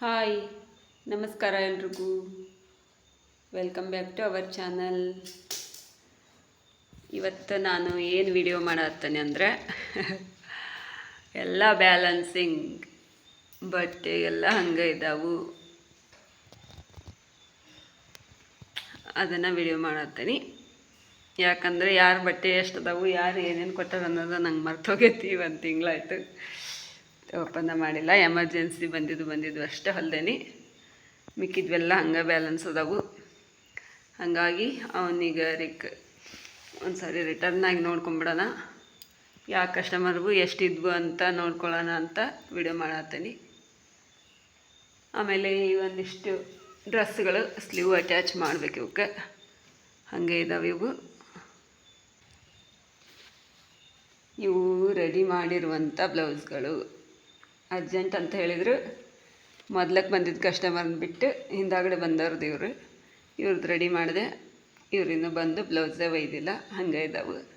Hi, ನಮಸ್ಕಾರ ಎಲ್ರಿಗೂ. Welcome back to our channel ಇವತ್ತು ನಾನು ಏನು ವಿಡಿಯೋ ಮಾಡತ್ತೇನೆ ಅಂದರೆ, ಎಲ್ಲ ಬ್ಯಾಲೆನ್ಸಿಂಗ್ ಬಟ್ಟೆ ಎಲ್ಲ ಹಂಗೆ ಇದ್ದಾವು ಅದನ್ನು ವಿಡಿಯೋ ಮಾಡತ್ತೀನಿ. ಯಾಕಂದರೆ ಯಾರು ಬಟ್ಟೆ ಎಷ್ಟು ಅದಾವು, ಯಾರು ಏನೇನು ಕೊಟ್ಟಾರ ಅನ್ನೋದು ನಂಗೆ ಮರ್ತೋಗೈತಿ ಒಂದು ತಿಂಗಳಾಯ್ತು. ಒಪ್ಪಂದ ಮಾಡಿಲ್ಲ. ಎಮರ್ಜೆನ್ಸಿ ಬಂದಿದ್ದು ಬಂದಿದ್ದು ಅಷ್ಟೇ ಹೊಲ್ದೇನಿ ಮಿಕ್ಕಿದ್ವೆಲ್ಲ ಹಂಗೆ ಬ್ಯಾಲೆನ್ಸ್ ಅದಾವು. ಹಾಗಾಗಿ ಅವನಿಗೆ ರಿಕ್ ಒಂದು ಸಾರಿ ರಿಟರ್ನಾಗಿ ನೋಡ್ಕೊಂಬಿಡೋಣ. ಯಾವ ಕಸ್ಟಮರ್ಗೂ ಎಷ್ಟಿದ್ವು ಅಂತ ನೋಡ್ಕೊಳ್ಳೋಣ ಅಂತ ವಿಡಿಯೋ ಮಾಡತ್ತೀನಿ. ಆಮೇಲೆ ಈ ಒಂದಿಷ್ಟು ಡ್ರೆಸ್ಗಳು ಸ್ಲೀವ್ ಅಟ್ಯಾಚ್ ಮಾಡಬೇಕು ಇವಕ್ಕೆ ಹಾಗೆ ಇದಾವೆ ಇವು. ಇವು ರೆಡಿ ಮಾಡಿರುವಂಥ ಬ್ಲೌಸ್ಗಳು ಅರ್ಜೆಂಟ್ ಅಂತ ಹೇಳಿದರು. ಮೊದ್ಲಕ್ಕೆ ಬಂದಿದ್ದ ಕಸ್ಟಮರ್ನ ಬಿಟ್ಟು ಹಿಂದಾಗಡೆ ಬಂದವ್ರದ್ದು ಇವರು. ಇವ್ರದ್ದು ರೆಡಿ ಮಾಡಿದೆ. ಇವರಿನ್ನೂ ಬಂದು ಬ್ಲೌಸೇ ಒಯ್ದಿಲ್ಲ. ಹಂಗೆ ಇದ್ದಾವೆ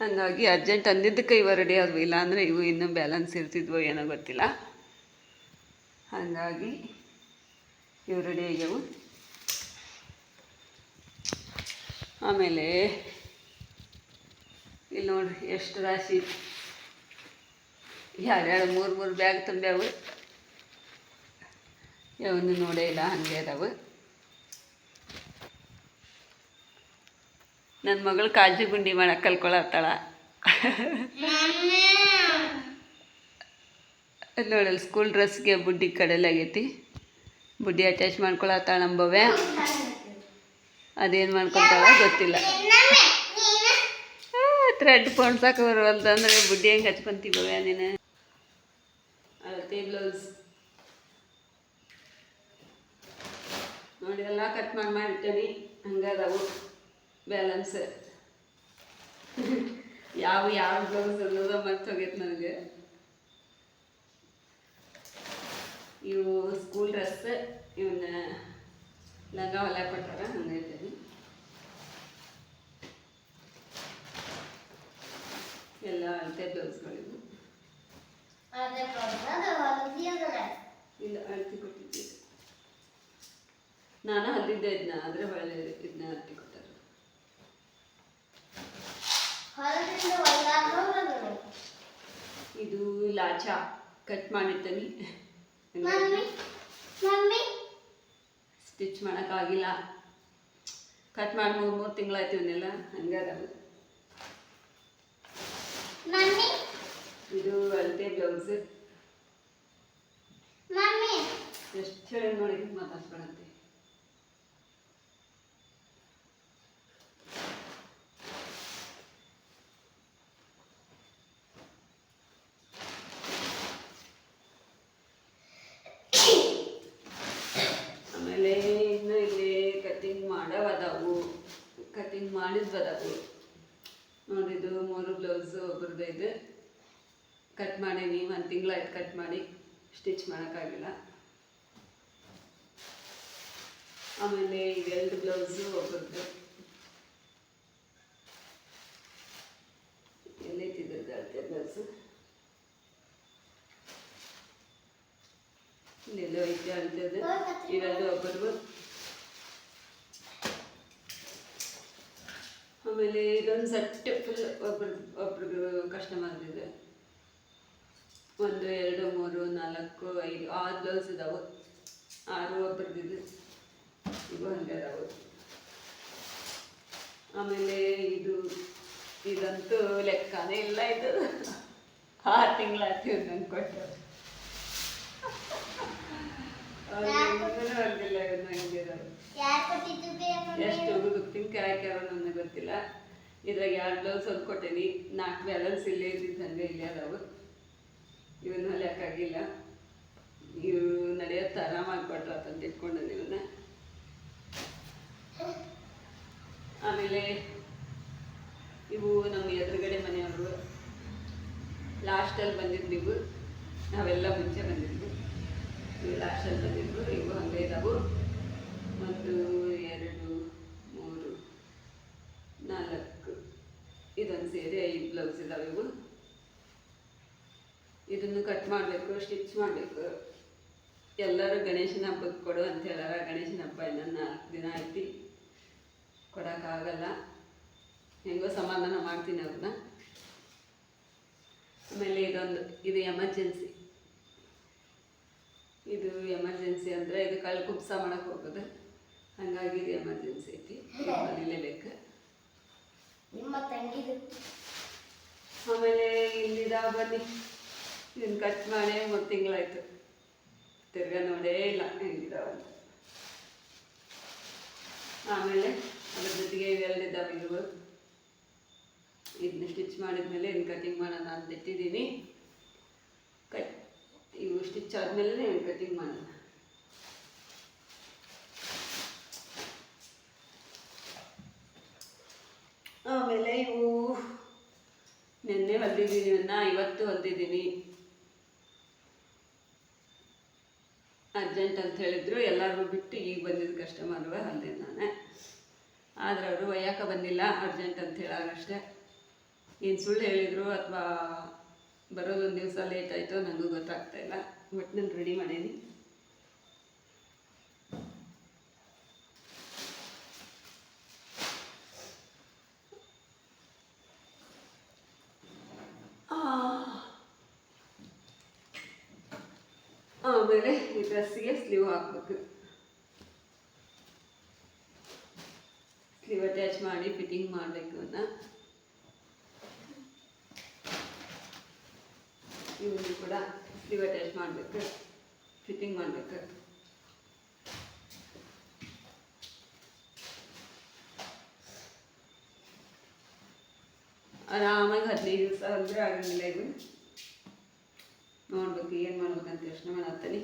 ಹಾಗಾಗಿ ಅರ್ಜೆಂಟ್ ಅಂದಿದ್ದಕ್ಕೆ ಇವ ರೆಡಿ ಆದವು. ಇಲ್ಲ ಅಂದರೆ ಇವು ಇನ್ನೂ ಬ್ಯಾಲೆನ್ಸ್ ಇರ್ತಿದ್ವೋ ಏನೋ ಗೊತ್ತಿಲ್ಲ. ಹಾಗಾಗಿ ಇವು ರೆಡಿ ಆಗ್ಯವು. ಆಮೇಲೆ, ಇಲ್ಲಿ ನೋಡ್ರಿ, ಎಷ್ಟು ರಾಶಿ? ಎರಡೆರಡು ಮೂರು ಮೂರು ಬ್ಯಾಗ್ ತುಂಬ್ಯಾವು? ಯಾವನ್ನು ನೋಡೇ ಇಲ್ಲ, ಹಂಗೆ ಅದಾವು. ನನ್ನ ಮಗಳು ಕಾಜು ಗುಂಡಿ ಮಾಡಕ್ಕೆ ಕಲ್ಕೊಳತ್ತಾಳ. ನೋಡಲ್ಲ ಸ್ಕೂಲ್ ಡ್ರೆಸ್ಗೆ ಬುಡ್ಡಿ ಕಡಲಾಗೈತಿ ಬುಡ್ಡಿ ಅಟ್ಯಾಚ್ ಮಾಡ್ಕೊಳತ್ತಾಳ ನಂಬವೆ ಅದೇನು ಮಾಡ್ಕೊತಾಳ ಗೊತ್ತಿಲ್ಲ. ಥ್ರೆಡ್ ಪೊಣ್ಸಕ್ಕೆ ಬರವಲ್ದಂದ್ರೆ ಬುಡ್ಡಿ ಹೆಂಗೆ ಹಚ್ಕೊಂತೀವವ್ಯಾ ನೀನು? ಅಳತೆ ಬ್ಲೌಸ್ ನೋಡಿ, ಎಲ್ಲ ಕಟ್ ಮಾಡಿ, ಮಾಡಿಟ್ಟನಿ. ಹಂಗೆ ಅದಾವು ಬ್ಯಾಲೆನ್ಸ್ ಯಾವ ಯಾವ ಬ್ಲೌಸ್ ಅನ್ನೋದ ಮತ್ತೆ ಹೋಗೈತೆ ನನಗೆ. ಇವು ಸ್ಕೂಲ್ ಡ್ರೆಸ್ ಇವನ್ನ ಲಗ ಹೊಲ ಕೊಟ್ಟಾರ, ಹಂಗೆ ಇದ್ದೀನಿ ಎಲ್ಲ ಅಳತೆ ಬ್ಲೌಸ್ಗಳಿವು ಇಲ್ಲ ಅಳತಿ ಕೊಟ್ಟಿದ್ದೆ ನಾನು ಅಲ್ಲಿದ್ದೆ ಇದನ್ನ ಆದರೆ ಹೊಳೆ ಇದನ್ನ ಅಳತಿ ಕೊಟ್ಟರು ಇದು ಲಾಚಾ ಕಟ್ ಮಾಡಿರ್ತೀನಿ ಸ್ಟಿಚ್ ಮಾಡೋಕ್ಕಾಗಿಲ್ಲ. ಕಟ್ ಮಾಡಿ ಮೂರು ಮೂರು ತಿಂಗಳಾಯ್ತು ಇವನ್ನೆಲ್ಲ ಹಂಗೆ ಅದಾವು. ಇದು ಅಳತೆ ಬ್ಲೌಸ್. ಎಷ್ಟು ಹೇಳಿ ನೋಡಿ ಮಾತಾಡ್ಸ್ಬೇಡಂತೆ ಆಮೇಲೆ ಇನ್ನು ಇಲ್ಲಿ ಕಟಿಂಗ್ ಮಾಡವ ಅದಾವು ಕಟಿಂಗ್ ಮಾಡಿದ್ವು ಅದಾವು ನೋಡಿದ್ದು ಮೂರು ಬ್ಲೌಸ್ ಒಬ್ರದ್ದು ಇದೆ ಕಟ್ ಮಾಡೀನಿ ಒಂದು ತಿಂಗಳಾಯ್ತು ಕಟ್ ಮಾಡಿ. ಸ್ಟಿಚ್ ಮಾಡೋಕ್ಕಾಗಿಲ್ಲ. ಆಮೇಲೆ ಇವೆರಡು ಬ್ಲೌಸು ಒಬ್ಬರದ್ದು. ಎಲ್ಲೈತಿದ್ರದ್ದು ಅಳತೆ ಬ್ಲೌಸು? ಇಲ್ಲೆಲ್ಲೋ ಐತೆ ಅಳತೆದು. ಇವೆರಡು ಒಬ್ಬರು ಆಮೇಲೆ ಇದೊಂದು ಸೆಟ್ ಫುಲ್ ಒಬ್ರು ಒಬ್ರಿಗೆ ಕಸ್ಟಮರ್ ಇದೆ. ಒಂದು ಎರಡು ಮೂರು ನಾಲ್ಕು ಐದು ಆರು ಬ್ಲೌಸ್ ಇದಾವೆ. ಆರು ಒಬ್ರದ್ದು ಇದು. ಹಂಗೆ ಅದಾವೆ ಆಮೇಲೆ ಇದು ಇದಂತೂ ಲೆಕ್ಕನೇ ಇಲ್ಲ ಇದು. ಆರು ತಿಂಗಳಾಯ್ತು ನಂಗೆ ಕೊಟ್ಟು ಇರೋದು. ಎಷ್ಟು ಹಾಕ್ಯಾರ ನನಗೆ ಗೊತ್ತಿಲ್ಲ. ಇದ್ರಾಗ ಎರಡು ಬ್ಲೌಸ್ ಹೊಂದ್ಕೊಟ್ಟೇನಿ ಕೊಟ್ಟೇನಿ. ನಾಲ್ಕು ಬ್ಯಾಲೆನ್ಸ್ ಇಲ್ಲೇ ಇದ್ದಿದ್ದು ಹಂಗೆ ಇಲ್ಲೇ ಅದಾವು. ಇವನ್ನ ಹೊಲಿಯೋಕ್ಕಾಗಿಲ್ಲ ಇವು ನಡೆಯತ್ತ ಆರಾಮಾಗಿ ಕೊಟ್ರ ಅಂತ ಇಟ್ಕೊಂಡೆ ಇವನ್ನ ಆಮೇಲೆ ಇವು ನಮ್ಮ ಎದುರುಗಡೆ ಮನೆಯವರು ಲಾಸ್ಟಲ್ಲಿ ಬಂದಿದ್ದು ನೀವು ನಾವೆಲ್ಲ ಮುಂಚೆ ಬಂದಿದ್ವು ಇವು ಲಾಸ್ಟಲ್ಲಿ ಬಂದಿದ್ವು ಇವು ಹಂಗೆ ಇದಾವು. ಒಂದು, ಎರಡು, ಮೂರು, ನಾಲ್ಕು, ಇದೊಂದು ಸೇರಿ ಐದು ಬ್ಲೌಸ್ ಇದಾವೆ ಇವು. ಇದನ್ನು ಕಟ್ ಮಾಡಬೇಕು ಸ್ಟಿಚ್ ಮಾಡಬೇಕು. ಎಲ್ಲರೂ ಗಣೇಶನ ಹಬ್ಬಕ್ಕೆ ಕೊಡು ಅಂತ ಹೇಳಾರ. ಗಣೇಶನ ಹಬ್ಬ ಇನ್ನೊಂದು ನಾಲ್ಕು ದಿನ ಐತಿ. ಕೊಡೋಕ್ಕಾಗಲ್ಲ ಹೆಂಗೋ ಸಮಾಧಾನ ಮಾಡ್ತೀನಿ ಅವ್ರನ್ನ ಆಮೇಲೆ ಇದೊಂದು ಇದು ಎಮರ್ಜೆನ್ಸಿ. ಇದು ಎಮರ್ಜೆನ್ಸಿ ಅಂದರೆ ಇದು ಕಳ್ಳು ಕುಪ್ಸ ಮಾಡಕ್ಕೆ ಹೋಗೋದು. ಹಂಗಾಗಿ ಇದು ಎಮರ್ಜೆನ್ಸಿ ಐತಿ. ಬೇಕು ನಿಮ್ಮ ತಂಗಿದು. ಆಮೇಲೆ ಇಲ್ಲಿದ ಬನ್ನಿ. ಇದನ್ನ ಕಟ್ ಮಾಡಿ ಮೂರು ತಿಂಗಳಾಯ್ತು. ತಿರ್ಗ ನೋಡೇ ಇಲ್ಲ, ಹೆಂಗಿದಾವ ಅಂತ. ಆಮೇಲೆ ಅದ್ರ ಜೊತೆಗೆ ಇವೆರಡಿದ್ದಾವೆ ಇವು. ಇದನ್ನ ಸ್ಟಿಚ್ ಮಾಡಿದ್ಮೇಲೆ ಇನ್ನು ಕಟಿಂಗ್ ಮಾಡೋಣ ಅಂತ ಇಟ್ಟಿದ್ದೀನಿ ಕಟ್ ಇವು ಸ್ಟಿಚ್ ಆದಮೇಲೆ ಇನ್ನು ಕಟಿಂಗ್ ಮಾಡೋಣ. ಆಮೇಲೆ ಇವು ನಿನ್ನೆ ಹೊಲ್ದಿದ್ದೀನಿ ಇವತ್ತು ಹೊಲ್ದಿದ್ದೀನಿ. ಅರ್ಜೆಂಟ್ ಅಂತ ಹೇಳಿದ್ರು, ಎಲ್ಲರಿಗೂ ಬಿಟ್ಟು ಈಗ ಬಂದಿದ್ದು ಕಸ್ಟಮರ್ಗೆ ಅಲ್ಲೇ ನಾನೇ. ಆದ್ರೆ ಅವರು ಒಯ್ಯಾಕ ಬಂದಿಲ್ಲ, ಅರ್ಜೆಂಟ್ ಅಂತ ಹೇಳಾರಷ್ಟೇ. ಏನು ಸುಳ್ಳು ಹೇಳಿದ್ರು ಅಥವಾ ಬರೋದೊಂದು ದಿವಸ ಲೇಟ್ ಆಯಿತು ನನಗೂ ಗೊತ್ತಾಗ್ತಾ ಇಲ್ಲ ಬಟ್ ನಾನು ರೆಡಿ ಮಾಡೀನಿ ಆ. ಆಮೇಲೆ ಈ ಡ್ರೆಸ್ಸಿಗೆ ಸ್ಲೀವ್ ಹಾಕ್ಬೇಕು ಸ್ಲೀವ್ ಅಟ್ಯಾಚ್ ಮಾಡಿ ಫಿಟ್ಟಿಂಗ್ ಮಾಡಬೇಕು ಅನ್ನ ಇವನು ಕೂಡ ಸ್ಲೀವ್ ಅಟ್ಯಾಚ್ ಮಾಡಬೇಕು ಫಿಟ್ಟಿಂಗ್ ಮಾಡಬೇಕು. ಆರಾಮಾಗಿ ಹದಿನೈದು ದಿವಸ ಅಂದ್ರೆ ಆಗಂಗಿಲ್ಲ ಇದು. ನೋಡ್ಬೇಕು ಏನು ಮಾಡ್ಬೇಕಂತ ಯೋಚನೆ ಮಾಡತ್ತೀನಿ.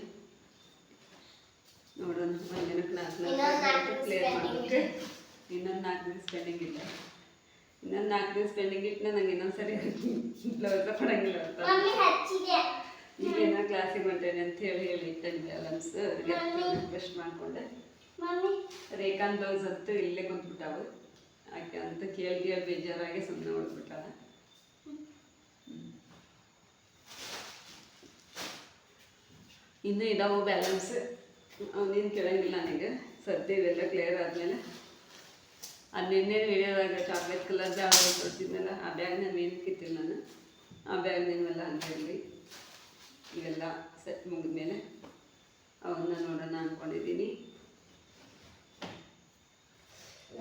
ನೋಡೋಣ ಒಂದಿನ ಕ್ಲಾಸ್ ಕ್ಲಿಯರ್ ಮಾಡಬೇಕು. ಇನ್ನೊಂದು ನಾಲ್ಕು ದಿನ ಸ್ಪೆಂಡಿಂಗ್ ಇಲ್ಲ ಇನ್ನೊಂದು ನಾಲ್ಕು ದಿನ ಸ್ಪೆಂಡಿಂಗ್ ಇಟ್ಟು ನಂಗೆ ಇನ್ನೊಂದ್ಸರಿ ಬ್ಲೌಸ ಕೊಡಂಗಿಲ್ಲ ಅಂತ. ಈಗೇನೋ ಕ್ಲಾಸಿಗೆ ಹೊಂಟೇನೆ ಅಂತ ಹೇಳಿ ಹೇಳಿ ಇಟ್ಟಂಗೆ ಅವ್ರಿಗೆ ರಿಕ್ವೆಸ್ಟ್ ಮಾಡಿಕೊಂಡೆ. ರೇಖಾನ್ ಬ್ಲೌಸ್ ಅಂತೂ ಇಲ್ಲೇ ಕುಂತ್ಬಿಟ್ಟಾವು ಆಕೆ ಅಂತ ಕೇಳಿ ಕೇಳಿ ಬೇಜಾರಾಗಿ ಸುಮ್ಮನೆ ಉಳ್ಬಿಟ್ಟಾಳ ಇನ್ನೂ ಇದಾವು ಬ್ಯಾಲೆನ್ಸ್ ಅವನೇನು ಕೇಳಂಗಿಲ್ಲ ನನಗೆ. ಸದ್ಯ ಇದೆಲ್ಲ ಕ್ಲಿಯರ್ ಆದಮೇಲೆ ಅದು ನಿನ್ನೆ ಹಿಡಿಯೋದಾಗ ಚಾಕ್ಲೇಟ್ ಕಲರ್ ಬ್ಯಾಗ್ ಕೊಡ್ತಿದ್ನಲ್ಲ, ಆ ಬ್ಯಾಗ್ ನಾನು ಏನು ಕಿತ್ತಿಲ್ಲ ನಾನು. ಆ ಬ್ಯಾಗ್ ನಿಮ್ಮೆಲ್ಲ ಅಂತ ಹೇಳಿ. ಇವೆಲ್ಲ ಸೆಟ್ ಮುಗಿದ್ಮೇಲೆ ಅವನ್ನ ನೋಡೋಣ ಅಂದ್ಕೊಂಡಿದ್ದೀನಿ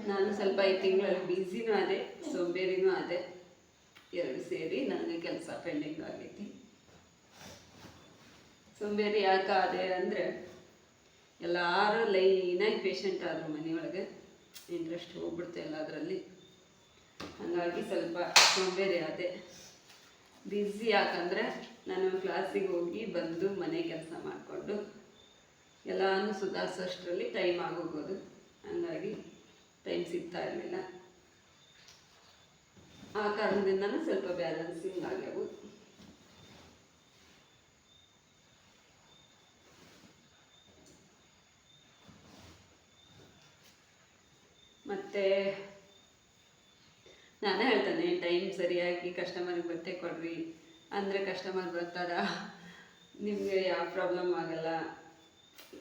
ನಾನು ಸ್ವಲ್ಪ ಈ ತಿಂಗಳಲ್ಲಿ ಬ್ಯುಸಿನೂ ಅದೇ, ಸೋಂಬೇರಿನೂ ಅದೇ. ಎರಡು ಸೇರಿ ನನಗೆ ಕೆಲಸ ಪೆಂಡಿಂಗ್ ಆಗೈತಿ ಸೋಂಬೇರಿ ಯಾಕೆ ಅದೇ ಅಂದರೆ, ಎಲ್ಲರೂ ಲೈನಾಗಿ ಪೇಷಂಟ್ ಆದರು ಮನೆಯೊಳಗೆ. ಇಂಟ್ರೆಸ್ಟ್ ಹೋಗ್ಬಿಡುತ್ತೆ ಎಲ್ಲದರಲ್ಲಿ. ಹಾಗಾಗಿ ಸ್ವಲ್ಪ ಸೋಂಬೇರಿ ಅದೇ ಬ್ಯುಸಿ ಯಾಕಂದರೆ ನಾನು ಕ್ಲಾಸಿಗೆ ಹೋಗಿ ಬಂದು ಮನೆ ಕೆಲಸ ಮಾಡಿಕೊಂಡು ಎಲ್ಲನೂ ಸುಧಾರಿಸೋಷ್ಟರಲ್ಲಿ ಟೈಮ್ ಆಗೋಗೋದು. ಹಾಗಾಗಿ ಟೈಮ್ ಸಿಗ್ತಾ ಇರಲಿಲ್ಲ. ಆ ಕಾರಣದಿಂದನೂ ಸ್ವಲ್ಪ ಬ್ಯಾಲೆನ್ಸಿಂಗ್ ಆಗ್ಯಾವು ಮತ್ತು ನಾನೇ ಹೇಳ್ತೇನೆ ಟೈಮ್ ಸರಿಯಾಗಿ ಕಸ್ಟಮರ್ಗೆ ಗೊತ್ತೇ ಕೊಡ್ರಿ. ಅಂದರೆ ಕಸ್ಟಮರ್ ಬರ್ತಾರ ನಿಮಗೆ ಯಾವ ಪ್ರಾಬ್ಲಮ್ ಆಗಲ್ಲ.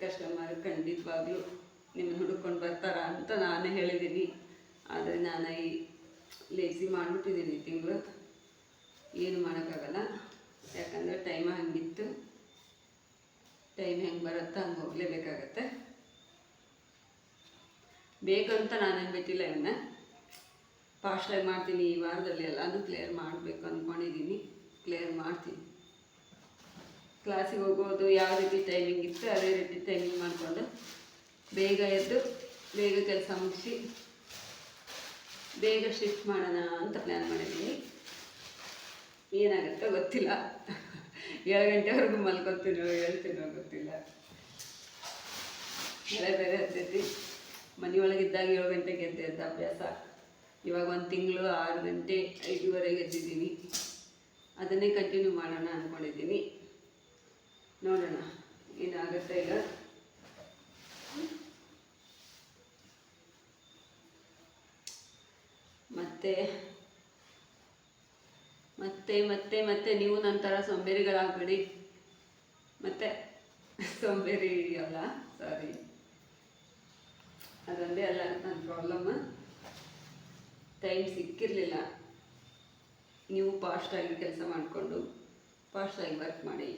ಕಸ್ಟಮರ್ ಖಂಡಿತವಾಗ್ಲೂ ನಿಮ್ಮನ್ನು ಹುಡುಕೊಂಡು ಬರ್ತಾರ ಅಂತ ನಾನೇ ಹೇಳಿದ್ದೀನಿ ಆದರೆ ನಾನು ಈ ಲೇಸಿ ಮಾಡಿಬಿಟ್ಟಿದ್ದೀನಿ ತಿಂಗಳು. ಏನು ಮಾಡೋಕ್ಕಾಗಲ್ಲ. ಯಾಕಂದರೆ ಟೈಮ್ ಹಂಗಿತ್ತು. ಟೈಮ್ ಹೆಂಗೆ ಬರುತ್ತೆ ಹಂಗೆ ಹೋಗಲೇಬೇಕಾಗತ್ತೆ. ಬೇಕಂತ ನಾನೇನು ಬಿಟ್ಟಿಲ್ಲ ಇವನ್ನ ಫಾಸ್ಟಾಗಿ ಮಾಡ್ತೀನಿ ಈ ವಾರದಲ್ಲಿ ಎಲ್ಲನೂ ಕ್ಲಿಯರ್ ಮಾಡಬೇಕು ಅಂದ್ಕೊಂಡಿದ್ದೀನಿ ಕ್ಲಿಯರ್ ಮಾಡ್ತೀನಿ. ಕ್ಲಾಸಿಗೆ ಹೋಗೋದು ಯಾವ ರೀತಿ ಟೈಮಿಂಗ್ ಇತ್ತು ಅದೇ ರೀತಿ ಟೈಮಿಂಗ್ ಮಾಡಿಕೊಂಡು ಬೇಗ ಎದ್ದು ಬೇಗ ಕೆಲಸ ಮುಗಿಸಿ ಬೇಗ ಶಿಫ್ಟ್ ಮಾಡೋಣ ಅಂತ ಪ್ಲ್ಯಾನ್ ಮಾಡಿದ್ದೀನಿ ಏನಾಗುತ್ತೋ ಗೊತ್ತಿಲ್ಲ. ಏಳು ಗಂಟೆವರೆಗೂ ಮಲ್ಕೊತೀನೋ ಹೇಳ್ತೀನೋ ಗೊತ್ತಿಲ್ಲ. ಬೇರೆ ಬೇರೆ ಹತ್ತೈತಿ. ಮನೆಯೊಳಗಿದ್ದಾಗ ಏಳು ಗಂಟೆಗೆ ಎದ್ದು ಅಭ್ಯಾಸ. ಇವಾಗ ಒಂದು ತಿಂಗಳು ಆರು ಗಂಟೆ ಐದುವರೆಗೆ ಎದ್ದಿದ್ದೀನಿ. ಅದನ್ನೇ ಕಂಟಿನ್ಯೂ ಮಾಡೋಣ ಅಂದ್ಕೊಂಡಿದ್ದೀನಿ ನೋಡೋಣ, ಏನಾಗುತ್ತೆ ಇಲ್ಲ ಮತ್ತು, ಮತ್ತೆ ಮತ್ತೆ ಮತ್ತೆ, ನೀವು ನನ್ನ ಥರ ಸೋಂಬೇರಿಗಳಾಗಬೇಡಿ. ಮತ್ತೆ, ಸೋಂಬೇರಿ ಅಲ್ಲ ಸಾರಿ ಅದೊಂದೇ ಅಲ್ಲ ನನ್ನ ಪ್ರಾಬ್ಲಮ್ ಟೈಮ್ ಸಿಕ್ಕಿರಲಿಲ್ಲ. ನೀವು ಫಾಸ್ಟಾಗಿ ಕೆಲಸ ಮಾಡಿಕೊಂಡು ಫಾಸ್ಟಾಗಿ ವರ್ಕ್ ಮಾಡಿ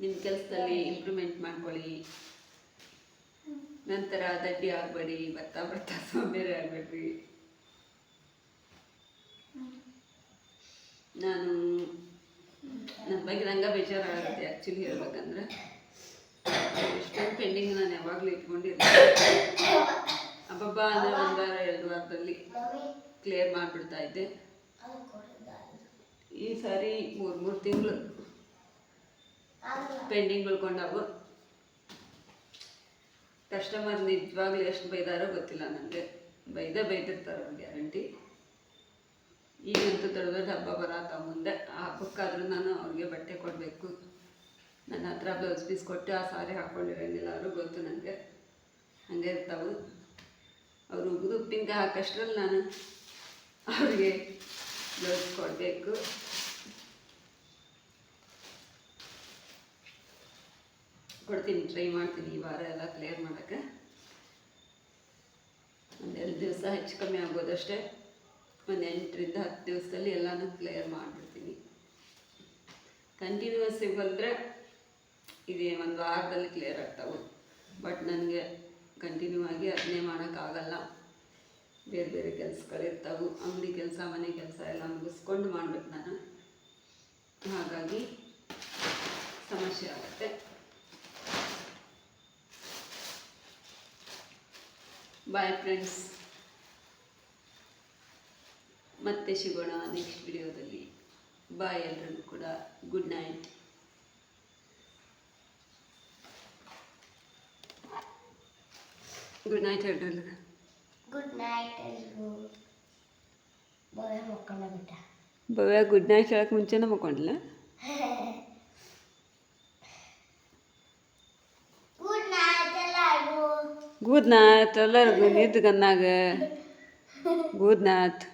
ನಿಮ್ಮ ಕೆಲಸದಲ್ಲಿ ಇಂಪ್ರೂವ್ಮೆಂಟ್ ಮಾಡ್ಕೊಳ್ಳಿ. ನಂತರ ದಡ್ಡಿ ಆಗಬೇಡಿ ಬರ್ತಾ ಬರ್ತಾ ಸೋಂಬೇರಿ ಆಗಬೇಡ್ರಿ. ನಾನು ನನ್ನ ಬಗ್ಗೆ ನಂಗೆ ಬೇಜಾರಾಗುತ್ತೆ ಆ್ಯಕ್ಚುಲಿ ಹೇಳ್ಬೇಕಂದ್ರೆ. ಎಷ್ಟೊಂದು ಪೆಂಡಿಂಗ್ ನಾನು ಯಾವಾಗಲೂ ಇಟ್ಕೊಂಡಿರ್ತೀನಿ. ಅಬ್ಬಬ್ಬ ಅಂದರೆ ಒಂದು ವಾರ ಎರಡು ವಾರದಲ್ಲಿ ಕ್ಲಿಯರ್ ಮಾಡಿಬಿಡ್ತಾ ಇದ್ದೆ. ಈ ಸಾರಿ ಮೂರು ಮೂರು ತಿಂಗಳು ಪೆಂಡಿಂಗ್ ಉಳ್ಕೊಂಡವು ಕಸ್ಟಮರ್ ನಿಜವಾಗ್ಲೂ ಎಷ್ಟು ಬೈದಾರೋ ಗೊತ್ತಿಲ್ಲ ನನಗೆ ಬೈದ ಬೈದಿರ್ತಾರೆ ಅವ್ರ ಗ್ಯಾರಂಟಿ ಈಗಂತೂ ದೊಡ್ಡ ದೊಡ್ಡ ಹಬ್ಬ ಬರತ್ತ ಮುಂದೆ. ಆ ಹಬ್ಬಕ್ಕಾದ್ರೂ ನಾನು ಅವ್ರಿಗೆ ಬಟ್ಟೆ ಕೊಡಬೇಕು. ನನ್ನ ಹತ್ರ ಬ್ಲೌಸ್ ಪೀಸ್ ಕೊಟ್ಟು ಆ ಸಾರಿ ಹಾಕ್ಕೊಂಡಿರಂಗಿಲ್ಲ ಅವರು ಗೊತ್ತು ನನಗೆ ಹಾಗೆ ಇರ್ತಾವು. ಅವರು ಉಪ್ಪಿನಕಾಯಿ ಹಾಕಷ್ಟರಲ್ಲಿ ನಾನು ಅವ್ರಿಗೆ ಬ್ಲೌಸ್ ಕೊಡಬೇಕು. ಕೊಡ್ತೀನಿ ಟ್ರೈ ಮಾಡ್ತೀನಿ ಈ ವಾರ ಎಲ್ಲ ಕ್ಲಿಯರ್ ಮಾಡೋಕ್ಕೆ. ಒಂದೆರಡು ದಿವಸ ಹೆಚ್ಚು ಕಮ್ಮಿ ಆಗ್ಬೋದಷ್ಟೇ. ಒಂದು ಎಂಟರಿಂದ ಹತ್ತು ದಿವಸದಲ್ಲಿ ಎಲ್ಲನೂ ಕ್ಲಿಯರ್ ಮಾಡಿಬಿಡ್ತೀನಿ. ಕಂಟಿನ್ಯೂಸ್ ಬಂದರೆ ಇದೇ, ಒಂದು ವಾರದಲ್ಲಿ ಕ್ಲಿಯರ್ ಆಗ್ತಾವೆ. ಬಟ್ ನನಗೆ ಕಂಟಿನ್ಯೂ ಆಗಿ ಅದನ್ನೇ ಮಾಡೋಕ್ಕಾಗಲ್ಲ ಬೇರೆ ಬೇರೆ ಕೆಲಸಗಳಿರ್ತಾವೆ. ಅಂಗಡಿ ಕೆಲಸ, ಮನೆ ಕೆಲಸ ಎಲ್ಲ ಮುಗಿಸ್ಕೊಂಡು ಮಾಡ್ಬೇಕು ನಾನು. ಹಾಗಾಗಿ ಸಮಸ್ಯೆ ಆಗುತ್ತೆ. ಬಾಯ್ ಫ್ರೆಂಡ್ಸ್ ಮತ್ತೆ ಸಿಗೋಣ ನೆಕ್ಸ್ಟ್ ವಿಡಿಯೋದಲ್ಲಿ ಬಾಯ್ ಎಲ್ರಿಗೂ ಕೂಡ. ಗುಡ್ ನೈಟ್ ಗುಡ್ ನೈಟ್ ಎಲ್ರಿಗೂ ಗುಡ್ ನೈಟ್ ಎಲ್ರಿಗೂ ಬಾಯ್ ಮಕ್ಕಳ ಬಿಟ್ಟ ಭವ್ಯ ಗುಡ್ ನೈಟ್ ಹೇಳಕ್ಕೆ ಮುಂಚೆನೇ ಮಕ್ಕೊಂಡಿಲ್ಲ ಎಲ್ಲರಿಗೂ. ಗುಡ್ ನೈಟ್ ಎಲ್ಲರಿಗೂ. ನಿದ್ದು ಗನ್ನಾಗ ಗುಡ್ ನೈಟ್